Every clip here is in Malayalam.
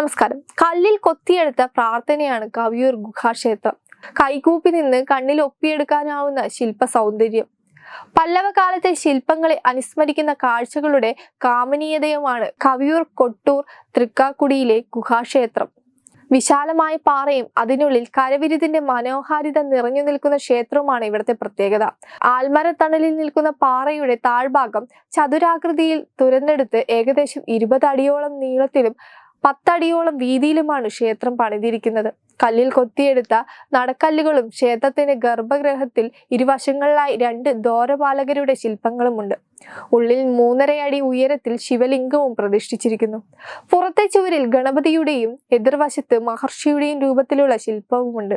നമസ്കാരം. കല്ലിൽ കൊത്തിയെടുത്ത പ്രാർത്ഥനയാണ് കവിയൂർ ഗുഹാക്ഷേത്രം. കൈകൂപ്പി നിന്ന് കണ്ണിൽ ഒപ്പിയെടുക്കാനാവുന്ന ശില്പ സൗന്ദര്യം പല്ലവകാലത്തെ ശില്പങ്ങളെ അനുസ്മരിക്കുന്ന കാഴ്ചകളുടെ കാമനീയതയുമാണ് കവിയൂർ കൊട്ടൂർ തൃക്കാക്കുടിയിലെ ഗുഹാക്ഷേത്രം. വിശാലമായ പാറയും അതിനുള്ളിൽ കരവിരുതിന്റെ മനോഹാരിത നിറഞ്ഞു നിൽക്കുന്ന ക്ഷേത്രവുമാണ് ഇവിടുത്തെ പ്രത്യേകത. ആൽമരത്തണലിൽ നിൽക്കുന്ന പാറയുടെ താഴ്ഭാഗം ചതുരാകൃതിയിൽ തുരന്നെടുത്ത് ഏകദേശം ഇരുപത് അടിയോളം നീളത്തിലും പത്തടിയോളം വീതിയിലുമാണ് ക്ഷേത്രം പണിതിരിക്കുന്നത്. കല്ലിൽ കൊത്തിയെടുത്ത നടക്കല്ലുകളും ക്ഷേത്രത്തിന്റെ ഗർഭഗൃഹത്തിൽ ഇരുവശങ്ങളിലായി രണ്ട് ദോരപാലകരുടെ ശില്പങ്ങളുമുണ്ട്. ഉള്ളിൽ മൂന്നരയടി ഉയരത്തിൽ ശിവലിംഗവും പ്രതിഷ്ഠിച്ചിരിക്കുന്നു. പുറത്തെ ചുവരിൽ ഗണപതിയുടെയും എതിർവശത്ത് മഹർഷിയുടെയും രൂപത്തിലുള്ള ശില്പവുമുണ്ട്.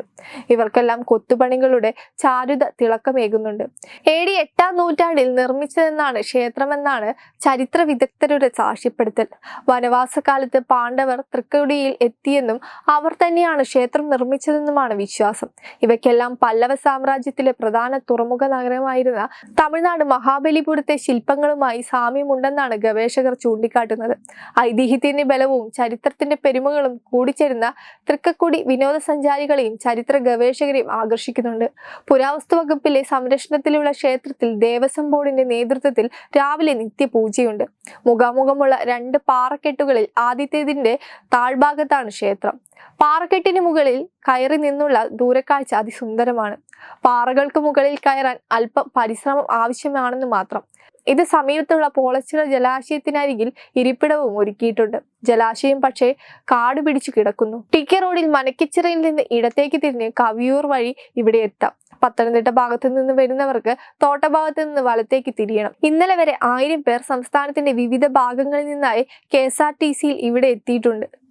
ഇവർക്കെല്ലാം കൊത്തുപണികളുടെ ചാരുത തിളക്കമേകുന്നുണ്ട്. എ ഡി എട്ടാം നൂറ്റാണ്ടിൽ നിർമ്മിച്ചതെന്നാണ് ക്ഷേത്രമെന്നാണ് ചരിത്ര വിദഗ്ധരുടെ സാക്ഷ്യപ്പെടുത്തൽ. വനവാസകാലത്ത് പാണ്ഡവർ തൃക്കടിയിൽ എത്തിയെന്നും അവർ തന്നെയാണ് ക്ഷേത്രം നിർമ്മിച്ചതെന്നുമാണ് വിശ്വാസം. ഇവയ്ക്കെല്ലാം പല്ലവ സാമ്രാജ്യത്തിലെ പ്രധാന തുറമുഖ നഗരമായിരുന്ന തമിഴ്നാട് മഹാബലിപുരത്തെ ശില്പങ്ങളുമായി സാമ്യമുണ്ടെന്നാണ് ഗവേഷകർ ചൂണ്ടിക്കാട്ടുന്നത്. ഐതിഹ്യത്തിന്റെ ബലവും ചരിത്രത്തിന്റെ പെരുമകളും കൂടിച്ചേരുന്ന തൃക്കക്കുടി വിനോദസഞ്ചാരികളെയും ചരിത്ര ഗവേഷകരെയും ആകർഷിക്കുന്നുണ്ട്. പുരാവസ്തു വകുപ്പിലെ സംരക്ഷണത്തിലുള്ള ക്ഷേത്രത്തിൽ ദേവസ്വം ബോർഡിന്റെ നേതൃത്വത്തിൽ രാവിലെ നിത്യപൂജയുണ്ട്. മുഖാമുഖമുള്ള രണ്ട് പാറക്കെട്ടുകളിൽ ആദ്യത്തേതിന്റെ താഴ്ഭാഗത്താണ് ക്ഷേത്രം. പാറക്കെട്ടിന് മുകളിൽ കയറി നിന്നുള്ള ദൂരക്കാഴ്ച അതിസുന്ദരമാണ്. പാറകൾക്ക് മുകളിൽ കയറാൻ അല്പം പരിശ്രമം ആവശ്യമാണെന്ന് മാത്രം. ഇത് സമീപത്തുള്ള പോളച്ചിറ ജലാശയത്തിനരികിൽ ഇരിപ്പിടവും ഒരുക്കിയിട്ടുണ്ട്. ജലാശയം പക്ഷേ കാട് പിടിച്ചു കിടക്കുന്നു. ടിക്കെ റോഡിൽ മനക്കിച്ചിറയിൽ നിന്ന് ഇടത്തേക്ക് തിരിഞ്ഞ് കവിയൂർ വഴി ഇവിടെ എത്താം. പത്തനംതിട്ട ഭാഗത്തു നിന്ന് വരുന്നവർക്ക് തോട്ടഭാഗത്ത് നിന്ന് വലത്തേക്ക് തിരിയണം. ഇന്നലെ വരെ ആയിരം പേർ സംസ്ഥാനത്തിന്റെ വിവിധ ഭാഗങ്ങളിൽ നിന്നായി കെ എസ് ആർ ടി സിയിൽ ഇവിടെ എത്തിയിട്ടുണ്ട്.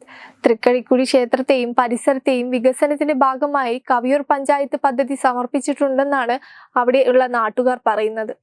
തൃക്കരിക്കുടി ക്ഷേത്രത്തെയും പരിസരത്തെയും വികസനത്തിന്റെ ഭാഗമായി കവിയൂർ പഞ്ചായത്ത് പദ്ധതി സമർപ്പിച്ചിട്ടുണ്ടെന്നാണ് അവിടെയുള്ള നാട്ടുകാർ പറയുന്നത്.